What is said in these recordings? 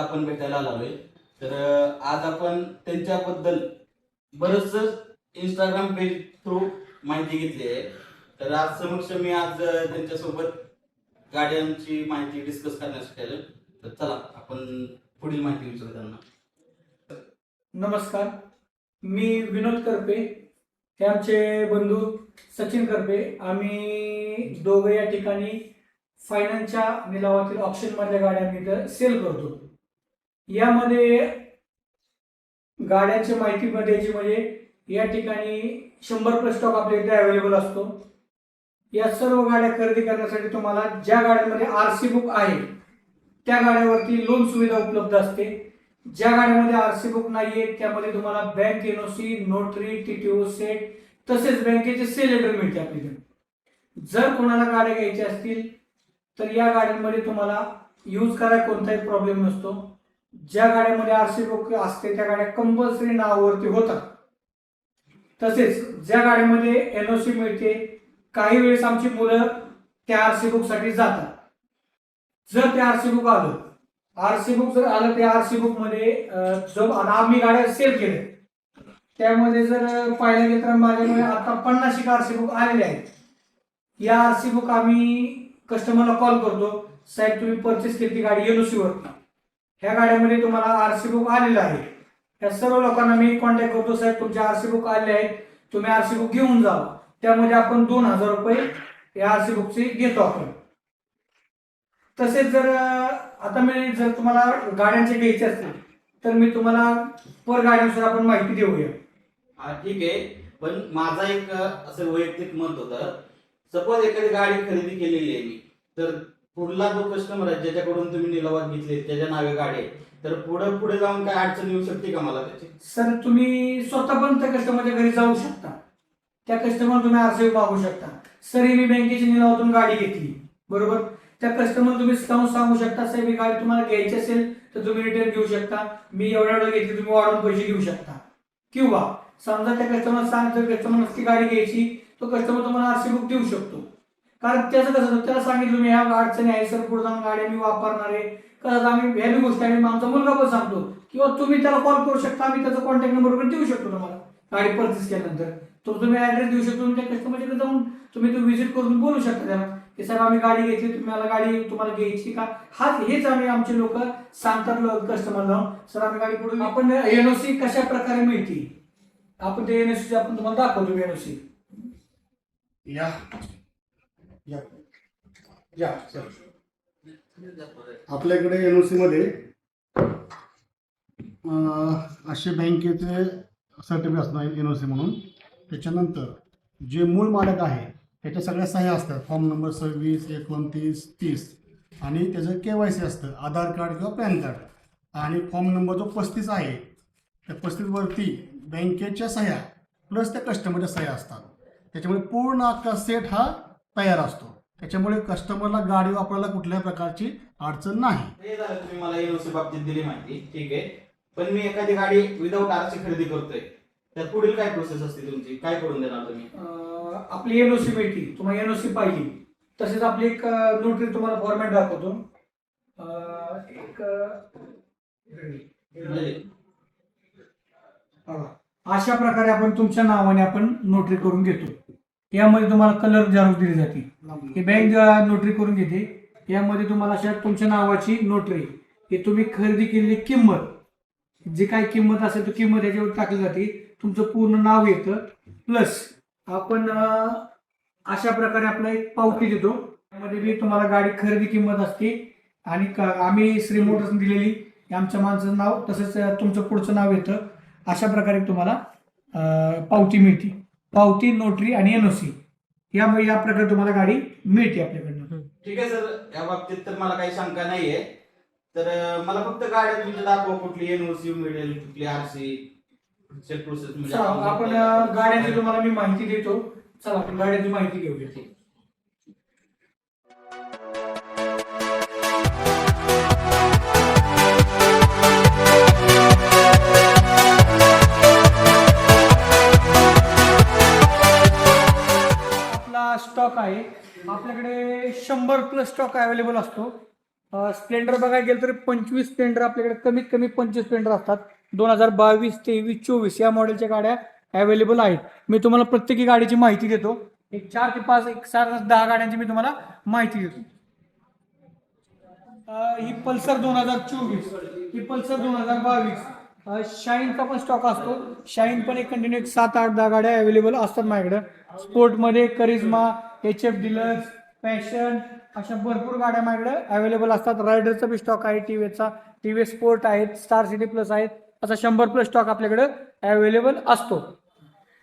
त्यांना आपण भेटायला आलोय. तर आज आपण त्यांच्याबद्दल बरच इंस्टाग्राम पेज थ्रू माहिती घेतली आहे. तर आज समक्ष मी आज त्यांच्यासोबत गाड्यांची माहिती डिस्कस करण्यासाठी आलो तर चला आपण पुढील माहिती विचारू त्यांना. नमस्कार. मी विनोद करपे. हे आमचे बंधू सचिन करपे. आम्ही दोघं या ठिकाणी फायनान्सच्या निलावातील ऑप्शनमधल्या गाड्या आम्ही इथं सेल करतो. यामध्ये गाड्यांची माहिती द्यायची म्हणजे या ठिकाणी शंभर प्लस स्टॉक आपल्या इथे अवेलेबल असतो. या सर्व गाड्या खरेदी करण्यासाठी तुम्हाला ज्या गाड्यांमध्ये आर सी बुक आहे त्या गाड्यावरती लोन सुविधा उपलब्ध असते. ज्या गाड्यामध्ये आरसी बुक नाही आहे त्यामध्ये तुम्हाला bank NOC notary TTO set तसेच बँकेचे सेल लेटर मिळते आपल्याकडे. जर कोणाला गाड्या घ्यायच्या असतील तर या गाड्यांमध्ये तुम्हाला यूज करायला कोणताही प्रॉब्लेम नसतो. ज्या गाड्यामध्ये आरसी बुक असते त्या गाड्या कंपल्सरी नावावरती होतात. तसेच ज्या गाड्यामध्ये एनओसी मिळते काही वेळेस आमची मुलं त्या आरसी बुकसाठी जातात. जर ते आरसी बुक आलं आरसी बुक जर आलं त्या आरसी बुकमध्ये जो आम्ही गाड्या सेल केल्या त्यामध्ये जर पाहायला गेलं तर माझ्याकडे आता पन्नास आरसी बुक आलेले आहेत. या आरसी बुक आम्ही कस्टमरला कॉल करतो साहेब तुम्ही परचेस केली ती गाडी एनओसी वर ह्या गाड्यामध्ये तुम्हाला आरसी बुक आलेलं आहे. या सर्व लोकांना मी कॉन्टॅक्ट करतो साहेब तुमचे आरसी बुक आले आहेत. तुम्ही आरसी बुक घेऊन जा. त्यामध्ये आपण दोन हजार रुपये या आरसी बुकची घेतो आपण. तसेच जर आता मी जर तुम्हाला गाड्यांचे घ्यायचे असतील तर मी तुम्हाला पर गाड्यानुसार आपण माहिती देऊया. हा ठीक आहे. पण माझा एक असं वैयक्तिक मत होतं. सपोज एखादी गाडी खरेदी केलेली आहे मी तर पुढला जो कस्टमर आहे ज्याच्याकडून तुम्ही निलावात घेतले त्याच्या नावे गाडी आहे तर पुढे पुढे जाऊन काय अडचण येऊ शकते का मला त्याची? सर तुम्ही स्वतः पण त्या कस्टमरच्या घरी जाऊ शकता. त्या कस्टमर तुम्ही आरसे मागू शकता. सर ही मी बँकेच्या निलावातून गाडी घेतली. बरोबर? त्या कस्टमर तुम्ही जाऊन सांगू शकता साहेब ही गाडी तुम्हाला घ्यायची असेल तर तुम्ही रिटर्न घेऊ शकता. मी एवढ्या एवढं घेतली तुम्ही वाढवून पैसे घेऊ शकता. किंवा समजा त्या कस्टमर सांग जर कस्टमर नसती गाडी घ्यायची तो कस्टमर तुम्हाला आरसी बुक देऊ शकतो. कारण त्याचं कसं त्याला सांगितलं मी ह्या अडचणी आहे सर पुढे जाऊन गाडी मी वापरणार आहे. कसं आम्ही व्हॅल्यू गोष्ट आम्ही आमचा मुलगा पण सांगतो किंवा तुम्ही त्याला कॉल करू शकता आम्ही त्याचा कॉन्टॅक्ट नंबर वगैरे देऊ शकतो तुम्हाला. गाडी परचेस केल्यानंतर. तर तुम्ही ऍड्रेस देऊ शकतो तुमच्या कस्टमरकडे जाऊन तुम्ही तो व्हिजिट करून बोलू शकता त्याला की सर आम्ही गाडी घेतली तुम्हाला गाडी तुम्हाला घ्यायची का? हा हेच आम्ही आमचे लोक सांगतात कस्टमर जाऊन सर आम्ही गाडी पुढे आपण एनओसी कशा प्रकारे मिळते आपण ते एनओसी आपण तुम्हाला दाखवतो एनओसी या. या. या सर आपल्याकडे एन ओ सीमध्ये असे बँकेचे सर्टिफिकेट असणार एन ओ सी म्हणून. त्याच्यानंतर जे मूळ मालक आहे त्याच्या सगळ्या सह्या असतात. फॉर्म नंबर सव्वीस एकोणतीस तीस. आणि त्याचं के वाय सी असतं. आधार कार्ड किंवा पॅन कार्ड. आणि फॉर्म नंबर जो पस्तीस आहे त्या पस्तीसवरती बँकेच्या सह्या प्लस त्या कस्टमरच्या सह्या असतात. त्याच्यामुळे पूर्ण अख्खा सेट हा तयार असतो. त्याच्यामुळे कस्टमरला गाडी वापरायला कुठल्याही प्रकारची अडचण नाही. हे झालं तुम्ही मला एनओसी बाबतीत दिली माहिती. ठीक आहे. पण मी एखादी गाडी विदाऊट आरची खरेदी करतोय. तर पुढील काय प्रोसेस असते तुमची? काय करून देणार तुम्ही? अं, आपली एनओसी मिळते. तुम्हाला एनओसी पाहिजे. तसेच आपली एक नोटरी तुम्हाला फॉर्मॅट दाखवतो. अं, एक म्हणजे? बघा. अशा प्रकारे आपण तुमच्या नावाने आपण नोटरी करून घेतो. यामध्ये तुम्हाला कलर झेरॉक्स दिली जाते. ही बँक नोटरी करून घेते यामध्ये तुम्हाला अशा तुमच्या नावाची नोटरी हे तुम्ही खरेदी केलेली किंमत जी काय किंमत असेल ती किंमत याच्यावर टाकली जाते. तुमचं पूर्ण नाव येतं प्लस आपण अशा प्रकारे आपला एक पावती देतो. त्यामध्ये बी तुम्हाला गाडी खरेदी किंमत असते आणि आम्ही श्री मोटर्स दिलेली आमच्या माणसाचं नाव तसंच तुमचं पुढचं नाव येतं. अशा प्रकारे तुम्हाला पावती मिळते. पावती नोटरी आणि एनओसी या या प्रकारे तुम्हाला गाडी मिळते आपल्याकडनं. ठीक आहे सर. या बाबतीत तर मला काही शंका नाहीये. तर मला फक्त गाड्या तुमच्या दाखवा कुठली एनओसी मिळेल कुठली आरसी प्रोसेस म्हणजे चला, आपण गाड्यांची तुम्हाला मी माहिती देतो. चला आपण गाड्यांची माहिती घेऊया. स्टॉक आहे. आपल्याकडे शंभर प्लस स्टॉक अवेलेबल असतो. स्प्लेंडर बघायला गेलं तर पंचवीस स्प्लेंडर आपल्याकडे कमीत कमी पंचवीस स्प्लेंडर असतात. दोन हजार बावीस तेवीस चोवीस या मॉडेलच्या गाड्या अवेलेबल आहेत. मी तुम्हाला प्रत्येकी गाडीची माहिती देतो. एक चार ते पाच एक सात दहा गाड्यांची मी तुम्हाला माहिती देतो. ही पल्सर दोन हजार चोवीस ही पल्सर दोन हजार बावीस. शाईनचा पण स्टॉक असतो. शाईन पण एक कंटिन्यू एक सात आठ दहा गाड्या अवेलेबल असतात माझ्याकडे. स्पोर्टमध्ये Karizma H F Deluxe Passion अशा भरपूर गाड्या माझ्याकडे अवेलेबल असतात. रायडरचा बी स्टॉक आहे टी व्हीचा टी व्ही स्पोर्ट आहेत स्टार सिटी प्लस आहेत. असा शंभर प्लस स्टॉक आपल्याकडे अवेलेबल असतो.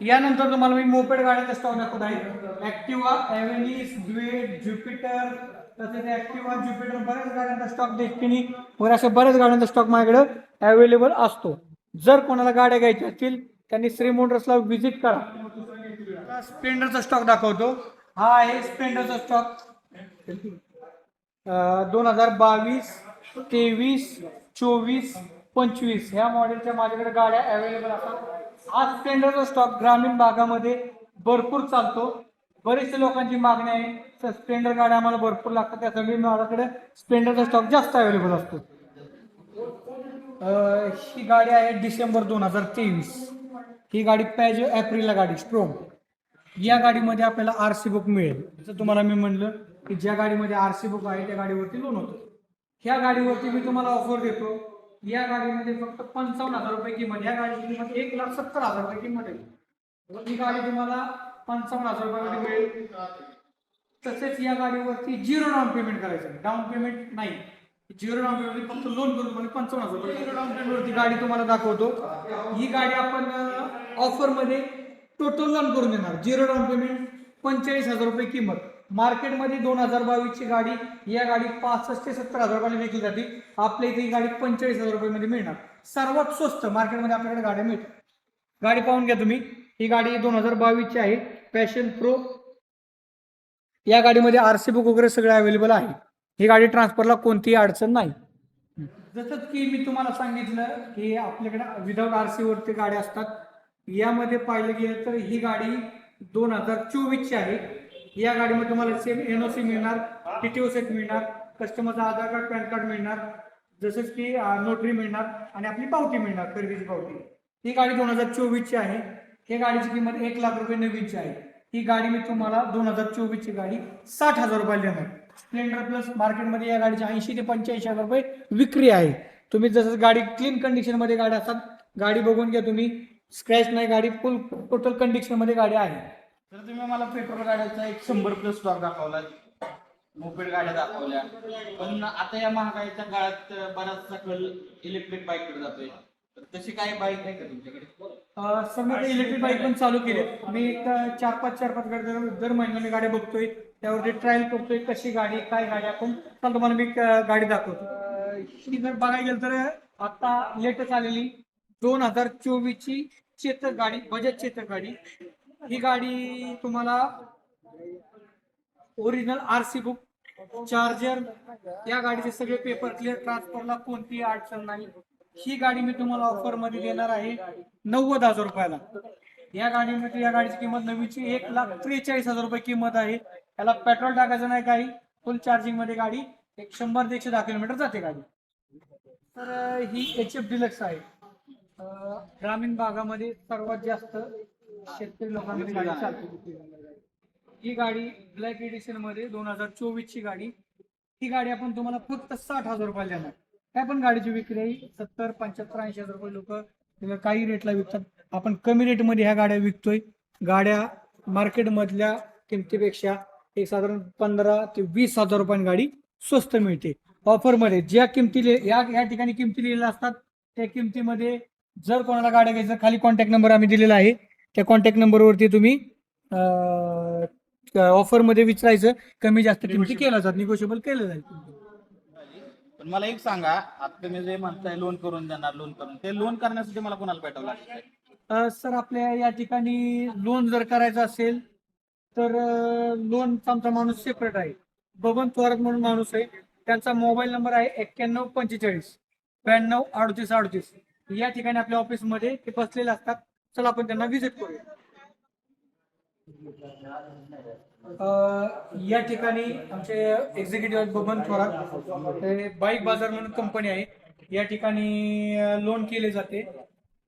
यानंतर तुम्हाला मी मोपेड गाड्यांचा स्टॉक दाखवत आहे. ऍक्टिवा एव्हेनिस ड्युएट ज्युपिटर तसेच ऍक्टिवा ज्युपिटर बऱ्याच गाड्यांचा स्टॉक डेस्टिनी वगैरे अशा बऱ्याच गाड्यांचा स्टॉक माझ्याकडे अवेलेबल असतो. जर कोणाला गाड्या घ्यायच्या असतील त्यांनी श्री मोटर्सला व्हिजिट करा. स्प्लेंडरचा स्टॉक दाखवतो. हा आहे स्प्लेंडरचा स्टॉक. दोन हजार बावीस तेवीस चोवीस पंचवीस. ह्या मॉडेलच्या माझ्याकडे गाड्या अवेलेबल असतात. हा स्प्लेंडरचा स्टॉक ग्रामीण भागामध्ये भरपूर चालतो. बरेचसे लोकांची मागणी आहे तर स्प्लेंडर गाड्या आम्हाला भरपूर लागतात त्यासाठी माझ्याकडे स्प्लेंडरचा स्टॉक जास्त अवेलेबल असतो. ही गाडी आहे डिसेंबर दोन हजार तेवीस. ही गाडी पॅजो एप्रिलला गाडी स्ट्रोम या गाडीमध्ये आपल्याला आर सी बुक मिळेल. जसं तुम्हाला मी म्हणलं की ज्या गाडीमध्ये आर सी बुक आहे त्या गाडीवरती लोन होतं. ह्या गाडीवरती मी तुम्हाला ऑफर देतो. या गाडीमध्ये फक्त पंचावन्न हजार रुपये किंमत या गाडीची किंमत एक लाख सत्तर हजार रुपये किंमत आहे. ही गाडी तुम्हाला पंचावन्न हजार रुपयामध्ये मिळेल. तसेच या गाडीवरती झिरो डाऊन पेमेंट करायचं डाऊन पेमेंट नाही. झिरो डाऊन पेमेंट फक्त लोन करून म्हणजे पंचावन्न हजार रुपये. झिरो डाऊन पेमेंटवरती गाडी तुम्हाला दाखवतो. ही गाडी आपण ऑफरमध्ये टोटल लोन करून देणार. झिरो डाऊन पेमेंट पंचेचाळीस हजार रुपये किंमत. मार्केटमध्ये दोन हजार बावीसची गाडी या गाडी पासष्ट ते सत्तर हजार रुपयाला विकली जाते. आपल्या इथे ही गाडी पंचेचाळीस हजार रुपयामध्ये मिळणार. सर्वात स्वस्त मार्केटमध्ये आपल्याकडे गाड्या मिळतात. गाडी पाहून घ्या तुम्ही. ही गाडी दोन हजार बावीसची आहे. पॅशन प्रो या गाडीमध्ये आरसी बुक वगैरे सगळं अवेलेबल आहे. ही गाडी ट्रान्सफरला कोणतीही अडचण नाही. जसं की मी तुम्हाला सांगितलं की आपल्याकडे विदाऊट आर सी वरती गाड्या असतात. यामध्ये पाहिलं गेलं तर ही गाडी दोन हजार चोवीसची आहे. या गाडीमध्ये तुम्हाला सेम एनओसी मिळणार टीटीओ सेट मिळणार कस्टमरचं आधार कार्ड पॅन कार्ड मिळणार जसंच की नोटरी मिळणार आणि आपली पावती मिळणार खरेदीची पावती. ही गाडी दोन हजार चोवीसची आहे. हे गाडीची किंमत एक लाख रुपये नवीनची आहे. ही गाडी मी तुम्हाला दोन हजार चोवीसची गाडी साठ हजार रुपयाला देणार. स्प्लेंडर प्लस मार्केटमध्ये या गाडीची ऐंशी ते पंच्याऐंशी हजार रुपये विक्री आहे. तुम्ही जसं गाडी क्लीन कंडिशनमध्ये गाडी असतात गाडी बघून घ्या तुम्ही. स्क्रॅच नाही गाडी फुल टोटल कंडिशनमध्ये गाडी आहे. तर तुम्ही मला पेट्रोल गाड्याचा एक शंभर प्लस स्टॉक दाखवला मोपेड गाड्या दाखवल्या. पण आता या महागाईच्या काळात बराचसा कल इलेक्ट्रिक बाईककडे जातोय. तर तशी काही बाईक आहे का तुमच्याकडे? अं, सगळं इलेक्ट्रिक बाईक पण चालू केले. मी चार पाच चार पाच गाडी दर महिन्याला मी गाड्या बघतोय. त्यावरती ट्रायल करतोय कशी गाडी काय गाडी आपण. चाल तुम्हाला मी गाडी दाखवतो. ही जर बघायला गेलं तर आता लेटेस्ट आलेली दोन हजार चोवीसची चेतक गाडी बजाज चेतक गाडी. ही गाडी तुम्हाला original R C book charger या गाडीचे सगळे पेपर क्लिअर ट्रान्सफरला कोणतीही अडचण नाही. ही गाडी मी तुम्हाला ऑफरमध्ये देणार आहे नव्वद हजार रुपयाला. या गाडीमध्ये या गाडीची किंमत नवीची एक लाख त्रेचाळीस हजार रुपये किंमत आहे. याला पेट्रोल टाकायचं नाही काही. फुल चार्जिंगमध्ये गाडी. एक शंभर ते एकशे दहा किलोमीटर जाते गाडी. तर ही एच एफ डिलक्स आहे. ग्रामीण भागामध्ये सर्वात जास्त शेतकरी लोकांमध्ये गाडी चालते. ही गाडी ब्लॅक एडिशनमध्ये दोन हजार चोवीस ची गाडी. ही गाडी आपण तुम्हाला फक्त साठ हजार रुपयाला देणार. काय पण गाडीची विक्री आहे सत्तर पंच्याहत्तर ऐंशी हजार रुपये लोक काही रेटला विकतात. आपण कमी रेटमध्ये ह्या गाड्या विकतोय. गाड्या मार्केटमधल्या किमतीपेक्षा एक साधारण पंधरा ते वीस हजार रुपयांनी गाडी स्वस्त मिळते. ऑफरमध्ये ज्या किमती या ठिकाणी किमती लिहिलेल्या असतात त्या किमतीमध्ये जर कोणाला गाड्या घ्यायचं खाली कॉन्टॅक्ट नंबर आम्ही दिलेला आहे. त्या कॉन्टॅक्ट नंबरवरती तुम्ही ऑफरमध्ये विचारायचं. कमी जास्त किमती केलं जात निगोशिएबल केलं जाईल. पण मला एक सांगा आता तुम्ही जे म्हणताय लोन करून देणार लोन करून. ते लोन करण्यासाठी मला कोणाला भेटावं अ, सर आपल्या या ठिकाणी लोन जर करायचं असेल तर लोनचा आमचा माणूस सेपरेट आहे. बबन थोरात म्हणून माणूस आहे. त्यांचा मोबाईल नंबर आहे एक्क्याण्णव पंचेचाळीस ब्याण्णव अडतीस अडतीस. या ठिकाणी आपल्या ऑफिसमध्ये ते बसलेले असतात. चला आपण त्यांना व्हिजिट करूया. या ठिकाणी आमचे एक्झिक्युटिव्ह बबन थोरात. हे बाईक बाजार म्हणून कंपनी आहे. या ठिकाणी लोन केले जाते.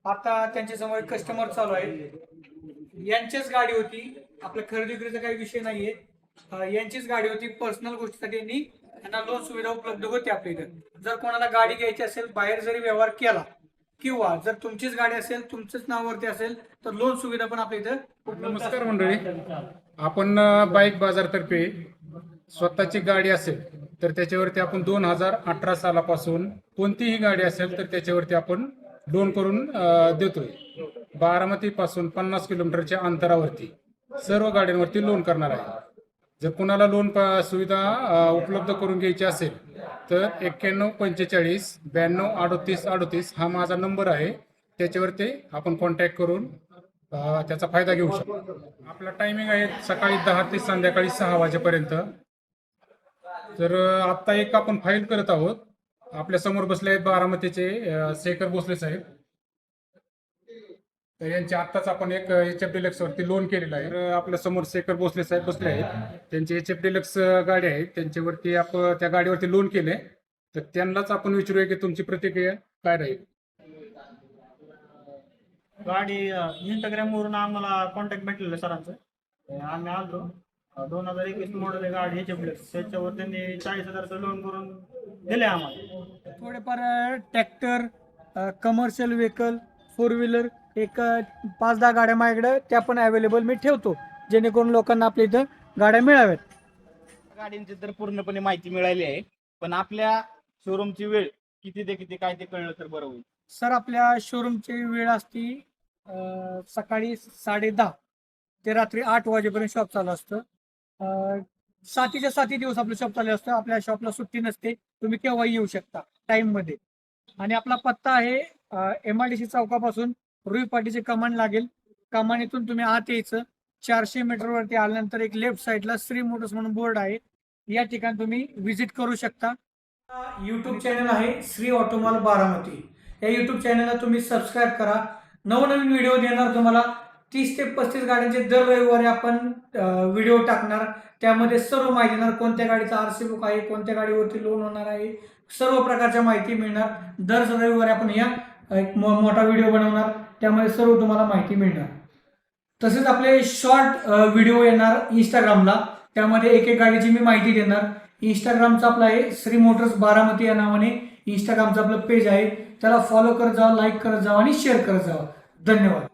आता त्यांच्यासमोर कस्टमर चालू आहे. यांचीच गाडी होती. आपल्या खरेदी विक्रीचा काही विषय नाहीये. यांचीच गाडी होती. पर्सनल गोष्टीसाठी यांनी त्यांना लोन सुविधा उपलब्ध होती आपल्या इथं. जर कोणाला गाडी घ्यायची असेल बाहेर जरी व्यवहार केला किंवा जर तुमचीच गाडी असेल तुमच्याच नावावरती असेल तर लोन सुविधा पण आपल्या इथं उपलब्ध नमस्कार. मंडळी. आपण अ, बाईक बाजारतर्फे स्वतःची गाडी असेल तर त्याच्यावरती आपण दोन हजार अठरा सालापासून कोणतीही गाडी असेल तर त्याच्यावरती आपण लोन करून अ, देतोय. बारामती पासून पन्नास किलोमीटरच्या अंतरावरती सर्व गाड्यांवरती लोन करणार आहे. जर कुणाला लोन प- सुविधा अ, उपलब्ध करून घ्यायची असेल तर एक्क्याण्णव पंचेचाळीस ब्याण्णव अडतीस अडतीस हा माझा नंबर आहे. त्याच्यावरती आपण कॉन्टॅक्ट करून त्याचा फायदा घेऊ शकतो. आपला टायमिंग आहे सकाळी दहा ते संध्याकाळी सहा वाजेपर्यंत. तर आत्ता एक आपण फाईल करत आहोत. आपल्यासमोर बसले आहेत बारामतीचे शेखर भोसले साहेब. यांचे आत्ताच आपण एक एच एफ डिलक्स वरती लोन केलेलं आहे. तर आपल्यासमोर शेखर भोसले साहेब बसले आहेत. त्यांची एच एफ डिलक्स गाडी आहे. त्यांच्यावरती आपण त्या गाडीवरती लोन केले तर त्यांनाच आपण विचारूया की तुमची प्रतिक्रिया काय राहील? गाडी इंस्टाग्राम वरून आम्हाला कॉन्टॅक्ट भेटलेला सरांचं. आम्ही आलो दोन हजार एकवीस मॉडेल गाडी ह्याच्या प्लस त्याच्यावर त्यांनी चाळीस हजारचं लोन करून दिले आम्हाला. थोडेफार tractor commercial vehicle four wheeler एक पाच दहा गाड्या माझ्याकडे त्या पण अवेलेबल मी ठेवतो. जेणेकरून लोकांना आपल्या इथं गाड्या मिळाव्यात. गाडींची तर पूर्णपणे माहिती मिळाली आहे. पण आपल्या शोरूमची वेळ किती ते किती काय ते कळलं तर बरं होईल. सर आपल्या शोरूमची वेळ असती अ, सकाळी साडे दहा ते रात्री आठ वाजेपर्यंत शॉप चालू असतं. अ, सातीच्या साती दिवस आपलं शॉप चालू असतं. आपल्या शॉपला सुट्टी नसते. तुम्ही केव्हाही येऊ शकता टाइममध्ये. आणि आपला पत्ता आहे एम आय डी सी चौकापासून रुई पाटीचे कमान लागेल. कमानीतून तुम्ही आत यायचं. चारशे मीटरवरती आल्यानंतर एक लेफ्ट साईडला श्री मोटर्स म्हणून बोर्ड आहे. या ठिकाणी तुम्ही व्हिजिट करू शकता. यूट्यूब चॅनल आहे श्री ऑटोमॉल बारामती. या यूट्यूब चॅनलला तुम्ही सबस्क्राईब करा. नवनवीन व्हिडिओ देणार तुम्हाला. तीस ते पस्तीस गाड्यांचे दर रविवारी आपण व्हिडिओ टाकणार. त्यामध्ये सर्व माहिती देणार. कोणत्या गाडीचा आर सी बुक आहे कोणत्या गाडीवरती लोन होणार आहे. सर्व प्रकारच्या माहिती मिळणार. दर रविवारी आपण या एक मो- मोठा व्हिडिओ बनवणार. त्यामध्ये सर्व तुम्हाला माहिती मिळणार. तसेच आपले शॉर्ट व्हिडिओ येणार इंस्टाग्रामला त्यामध्ये एक एक गाडीची मी माहिती देणार. इंस्टाग्रामचा आपलं आहे श्री मोटर्स बारामती या नावाने इंस्टाग्रामचं आपलं पेज आहे. त्याला फॉलो करत जावा लाईक करत जावा आणि शेअर करत जावा. धन्यवाद.